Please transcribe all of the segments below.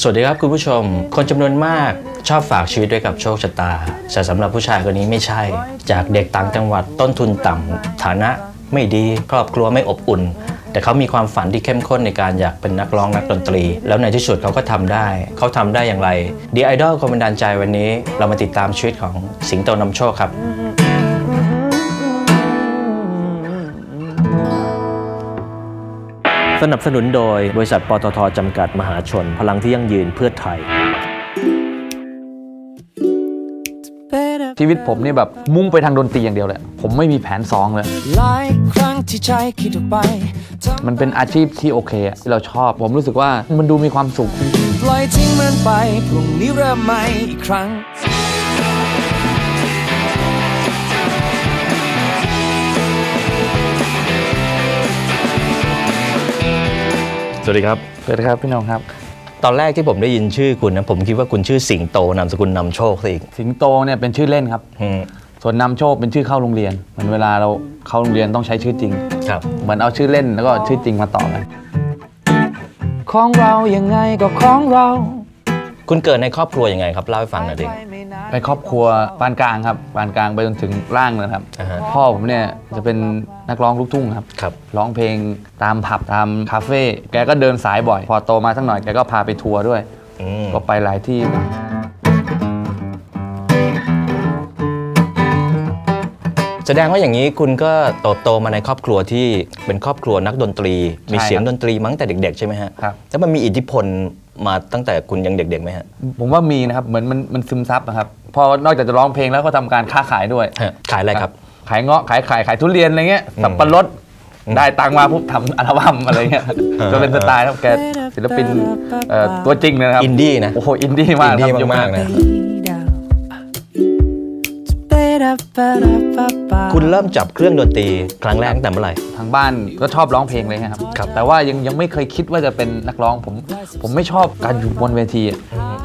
สวัสดีครับคุณผู้ชม คนจำนวนมากชอบฝากชีวิตไว้กับโชคชะตา แต่สำหรับผู้ชายคนนี้ไม่ใช่ จากเด็กต่างจังหวัดต้นทุนต่ำฐานะไม่ดีครอบครัวไม่อบอุ่น แต่เขามีความฝันที่เข้มข้นในการอยากเป็นนักร้องนักดนตรี แล้วในที่สุดเขาก็ทำได้ เขาทำได้อย่างไร The Idol คนบันดาลใจวันนี้ เรามาติดตามชีวิตของสิงโตนำโชคครับ สนับสนุนโดยบริษัทปตทจำกัดมหาชน พลังที่ยั่งยืนเพื่อไทย ชีวิตผมนี่แบบมุ่งไปทางดนตรีอย่างเดียวเลย ผมไม่มีแผนสองเลย หลายครั้งที่ใจคิดออกไปทำมันเป็นอาชีพที่โอเคอะที่เราชอบ ผมรู้สึกว่ามันดูมีความสุข ปล่อยทิ้งมันไปพรุ่งนี้เริ่มใหม่อีกครั้ง สวัสดีครับ สวัสดีครับพี่น้องครับ ตอนแรกที่ผมได้ยินชื่อคุณนะผมคิดว่าคุณชื่อสิงโตนามสกุลนำโชคซะอีกสิงโตเนี่ยเป็นชื่อเล่นครับอืมส่วนนำโชคเป็นชื่อเข้าโรงเรียนเหมือนเวลาเราเข้าโรงเรียนต้องใช้ชื่อจริง ครับ เหมือนเอาชื่อเล่นแล้วก็ชื่อจริงมาต่อกันของเรายังไงก็ของเรา คุณเกิดในครอบครัวยังไงครับเล่าให้ฟังหน่อยดิไปครอบครัวปานกลางครับปานกลางไปจนถึงล่างเลยครับ อ่าฮะ พ่อผมเนี่ยจะเป็นนักร้องลูกทุ่งครับ ครับ ร้องเพลงตามผับตามคาเฟ่แกก็เดินสายบ่อย พอโตมาสักหน่อยแกก็พาไปทัวร์ด้วย อืมก็ไปหลายที่ แสดงว่าอย่างนี้คุณก็โตโตมาในครอบครัวที่เป็นครอบครัวนักดนตรี มีใช่ครับเสียงดนตรีมาตั้งแต่เด็ก ๆ ใช่ไหมฮะครับ แล้วมันมีอิทธิพล มาตั้งแต่คุณยังเด็กๆไหมฮะ ผมว่ามีนะครับ เหมือนมันมันซึมซับนะครับ พอนอกจากจะร้องเพลงแล้วก็ทำการค้าขายด้วยฮะขายอะไรครับ ขายเงาะ ขายไข่ขายทุเรียนอะไรเงี้ย สับปะรด ได้ตังค์มาปุ๊บทำอัลบั้มอะไรเงี้ยก็เป็นสไตล์ครับแกศิลปินเอ่อตัวจริงเลยนะครับ อินดี้นะ โอ้โห อินดี้มากอินดี้ครับยุคมากๆนะ คุณเริ่มจับเครื่องดนตรีครั้งแรกตั้งแต่เมื่อไหร่ ทางบ้านก็ชอบร้องเพลงเลยครับครับแต่ว่ายังยังไม่เคยคิดว่าจะเป็นนักร้องผม ผมไม่ชอบการอยู่บนเวทีอะ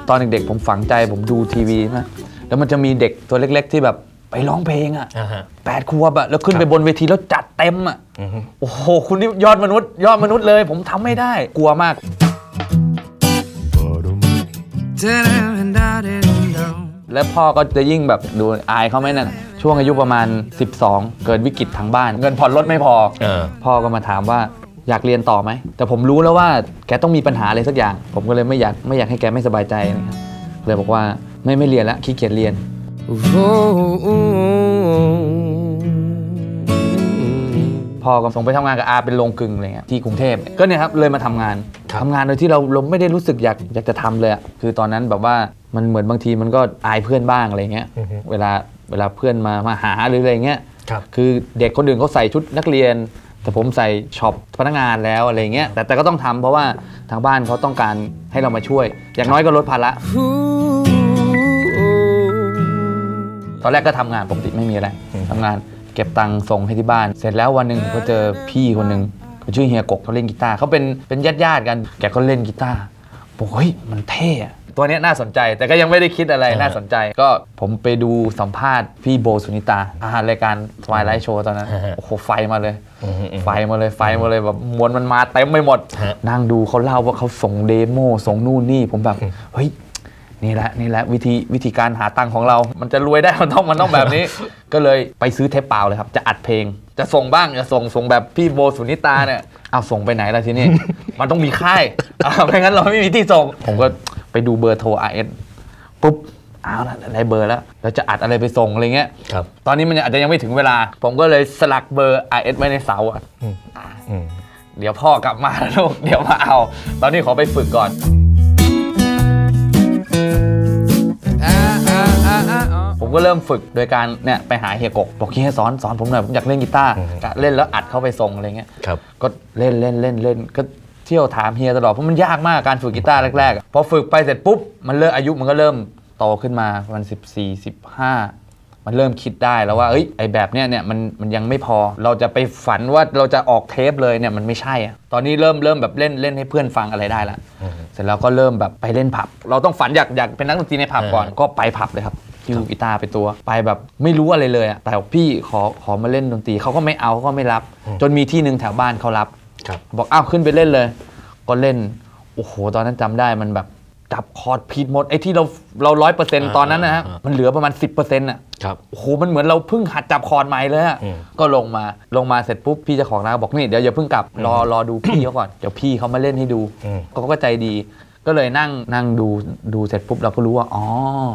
ตอนเด็กๆผมฝังใจผมดูทีวีนะ แล้วมันจะมีเด็กตัวเล็ก ๆ ที่แบบไปร้องเพลงอะอ่าฮะแปดขวบอะแล้วขึ้นไปบนเวทีแล้วจัดเต็มอะอือฮึโอ้โหคุณนี่ยอดมนุษย์ยอดมนุษย์เลย ผมทำไม่ได้กลัวมาก แล้วพ่อก็จะยิ่งแบบดูอายเขาไหมนั่นช่วงอายุประมาณ 12 เกิดวิกฤตทางบ้าน เงินผ่อนรถไม่พอเออ พ่อก็มาถามว่าอยากเรียนต่อไหม แต่ผมรู้แล้วว่าแกต้องมีปัญหาอะไรสักอย่าง ผมก็เลยไม่อยากไม่อยากให้แกไม่สบายใจนะครับเลยบอกว่าไม่ไม่เรียนแล้วขี้เกียจเรียน พ่อก็ส่งไปทำงานกับอาเป็นโรงกลึงอะไรเงี้ยที่กรุงเทพก็เนี่ยครับเลยมาทำงานครับ ทำงานโดยที่เราเราไม่ได้รู้สึกอยากอยากจะทำเลยอะคือตอนนั้นแบบว่า มันเหมือนบางทีมันก็อายเพื่อนบ้างอะไรเงี้ยเวลาเวลาเพื่อนมามาหาหรืออะไรเงี้ยครับคือเด็กคนอื่นเขาใส่ชุดนักเรียน แต่ผมใส่ช็อปพนักงานแล้วอะไรเงี้ยแต่แต่ก็ต้องทำเพราะว่าทางบ้านเขาต้องการให้เรามาช่วย อย่างน้อยก็ลดภาระตอนแรกก็ทำงานปกติไม่มีอะไรทำงานเก็บตังค์ส่งให้ที่บ้าน เสร็จแล้ววันหนึ่งผมก็เจอพี่คนหนึ่งเขาชื่อเฮียกกเขาเล่นกีตาร์เขาเป็นเป็นญาติญาติๆกันแกก็เล่นกีตาร์บอกเฮ้ยมันเท่อะ ตัวเนี้ยน่าสนใจ แต่ก็ยังไม่ได้คิดอะไรอ่าฮะน่าสนใจ ก็ผมไปดูสัมภาษณ์พี่โบสุนิตาอาหารรายการทวายไลท์โชว์ตอนนั้นโอ้โหไฟมาเลยอืมอืมอืมไฟมาเลยไฟมาเลยแบบมวลมันมาเต็มไปหมดฮะนั่งดูเขาเล่าว่าเขาส่งเดโมส่งนู่นนี่ผมแบบเฮ้ยนี่แหละนี่แหละวิธีวิธีการหาตังค์ของเรา มันจะรวยได้มันต้องมันต้องแบบนี้ ก็เลยไปซื้อเทปเปล่าเลยครับ จะอัดเพลง จะส่งบ้างจะส่งส่งแบบพี่โบสุนิตาเนี่ยเอาส่งไปไหนล่ะทีนี้ มันต้องมีค่ายอ่าไม่งั้นเราไม่มีที่ส่ง ผมก็ไป ดูเบอร์โทร RS ปุ๊บเอาละได้เบอร์แล้ว เราจะอัดอะไรไปส่งอะไรเงี้ยครับตอนนี้มันอาจจะยังไม่ถึงเวลา ผมก็เลยสลักเบอร์ RS ไว้ในเสาอะอืมเดี๋ยวพ่อกลับมาแล้วลูกเดี๋ยวมาเอา ตอนนี้ขอไปฝึกก่อนผมก็เริ่มฝึกโดยการเนี่ยไปหาเฮียกกบอกเฮียสอนสอนผมหน่อยผมอยากเล่นกีตาร์กะเล่นแล้วอัดเข้าไปส่งอะไรเงี้ยครับก็เล่นเล่นเล่นเล่นก็ เที่ยวถามเฮียตลอดเพราะมันยากมากการฝึกกีตาร์แรกๆอะพอฝึกไปเสร็จปุ๊บมันเริ่มอายุมันก็เริ่มโตขึ้นมาประมัน 14 15 มันเริ่มคิดได้แล้วว่าเอ้ยไอแบบเนี้ยเนี่ยมันมันยังไม่พอ เราจะไปฝันว่าเราจะออกเทปเลยเนี่ยมันไม่ใช่อะตอนนี้เริ่มเริ่มแบบเล่นเล่นให้เพื่อนฟังอะไรได้ละเสร็จแล้วก็เริ่มแบบไปเล่นผับ เราต้องฝันอยากอยากเป็นนักดนตรีในผับก่อนเออก็ไปผับเลยครับคิวกีตาร์ไปตัวไปแบบไม่รู้อะไรเลยอะแต่พี่ขอขอมาเล่นดนตรีเขาก็ไม่เอาเขาก็ไม่รับ จนมีที่หนึ่งแถวบ้านเขารับ ครับบอกอ้าวขึ้นไปเล่นเลย ก็เล่นโอ้โหตอนนั้นจำได้มันแบบจับคอร์ดผิดหมดไอ้ที่เราเราร้อยเปอร์เซ็นต์อ่าตอนนั้นนะฮะอ่ามันเหลือประมาณ10%อะครับโอ้โหมันเหมือนเราเพิ่งหัดจับคอร์ดใหม่เลยอะอืมก็ลงมาลงมาเสร็จปุ๊บพี่เจ้าของร้านบอกนี่เดี๋ยวอย่าเพิ่งกลับรอรอดูพี่เขาก่อนเดี๋ยวพี่เขามาเล่นให้ดูอืมเขาก็ใจดีก็เลยนั่งนั่งดูดูเสร็จปุ๊บเราก็รู้ว่า อ๋อ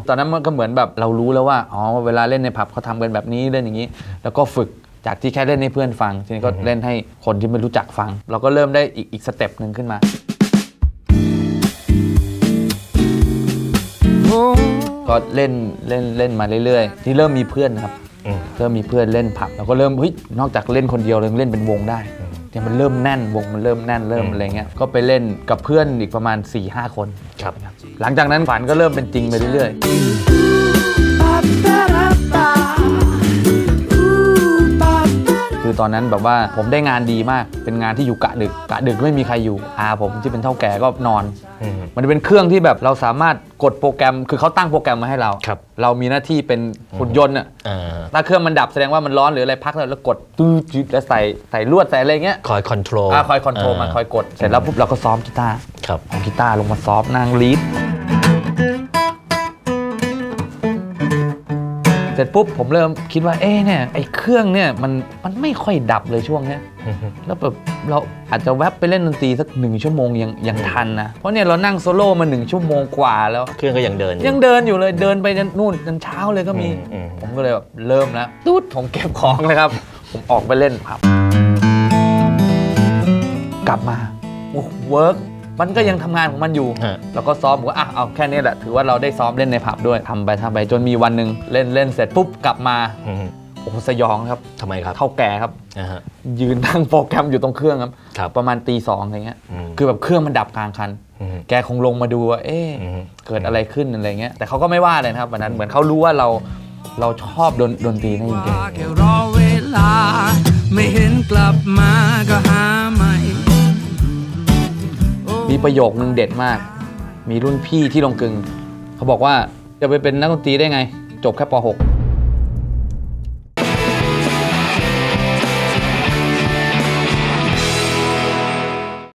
ตอนนั้นมันก็เหมือนแบบเรารู้แล้วว่า อ๋อ เวลาเล่นในผับเขาทำกันแบบนี้เล่นอย่างนี้ แล้วก็ฝึก จากที่แค่เล่นให้เพื่อนฟัง ทีนี้ก็เล่นให้คนที่ไม่รู้จักฟัง เราก็เริ่มได้อีกอีกสเต็ปหนึ่งขึ้นมาก็เล่นเล่นเล่นมาเรื่อยๆ ที่เริ่มมีเพื่อนครับอืมเริ่มมีเพื่อนเล่นผับเราก็เริ่มเฮ้ยนอกจากเล่นคนเดียวเรายังเล่นเป็นวงได้เนี่ยมันเริ่มแน่นวงมันเริ่มแน่นเริ่มอืมอะไรเงี้ยก็ไปเล่นกับเพื่อนอีกประมาณ4ี่ห้าคนครับ หลังจากนั้นฝันก็เริ่มเป็นจริงไปเรื่อยๆ คือตอนนั้นแบบว่าผมได้งานดีมาก เป็นงานที่อยู่กะดึกกะดึกไม่มีใครอยู่อาผมที่เป็นเท่าแก่ก็นอนอืมมันเป็นเครื่องที่แบบเราสามารถกดโปรแกรม คือเขาตั้งโปรแกรมมาให้เราครับเรามีหน้าที่เป็นหุ่นยนต์อะอ่าถ้าเครื่องมันดับแสดงว่ามันร้อนหรืออะไรพักแล้วแล้วกดตื้อจืดแล้วใส่ใส่ลวดใส่อะไรเงี้ยคอยคอนโทรลอ่าคอยคอนโทรลมันคอยกดเสร็จแล้วปุ๊บเราก็ซ้อมกีตาร์ครับเอากีตาร์ลงมาซ้อมนั่งลีด ร็จปุ๊บผมเริ่มคิดว่าเอ๊ะเนี่ยไอ้เครื่องเนี่ยมันมันไม่ค่อยดับเลยช่วงเนี้ยแล้วแบบเราอาจจะแวบไปเล่นดนตรีสักหนึ่งชั่วโมงยังยังทันนะ เพราะเนี่ยเรานั่งโซโล่มาหนึ่งชั่วโมงกว่าแล้ว เครื่องก็ยังเดินอยังเดินอยู่เลยเดินไปจนนู่นจนเช้าเลยก็มีอืมอืมผมก็เลยแบบเริ่มแล้วตูดผมเก็บของเลยครับ ผมออกไปเล่นครับ กลับมาโอ้เวิร์ก มันก็ยังทำงานของมันอยู่ฮะแล้วก็ซ้อมผมก็อะเอาแค่นี้แหละถือว่าเราได้ซ้อมเล่นในผับด้วยทำไปทำไปจนมีวันหนึ่งเล่นเล่นเสร็จปุ๊บกลับมาอืมโอ้โหสยองครับทำไมครับเท่าแก่ครับอ่าฮะยืนนั่งโปรแกรมอยู่ตรงเครื่องครับครับประมาณตีสองอะไรเงี้ยอืมคือแบบเครื่องมันดับกลางคันอืมแกคงลงมาดูว่าเอ๊ะอืมเกิดอะไรขึ้นอะไรเงี้ยแต่เขาก็ไม่ว่าเลยนะครับวันนั้นเหมือนเขารู้ว่าเราเราชอบดนดนตรีนั่นจริงแค่รอเวลาไม่เห็นกลับมาก็หาใหม่ๆมี ประโยคนึงเด็ดมาก มีรุ่นพี่ที่ลงกึงเขาบอกว่าจะไปเป็นนักดนตรีได้ไง จบแค่ป .6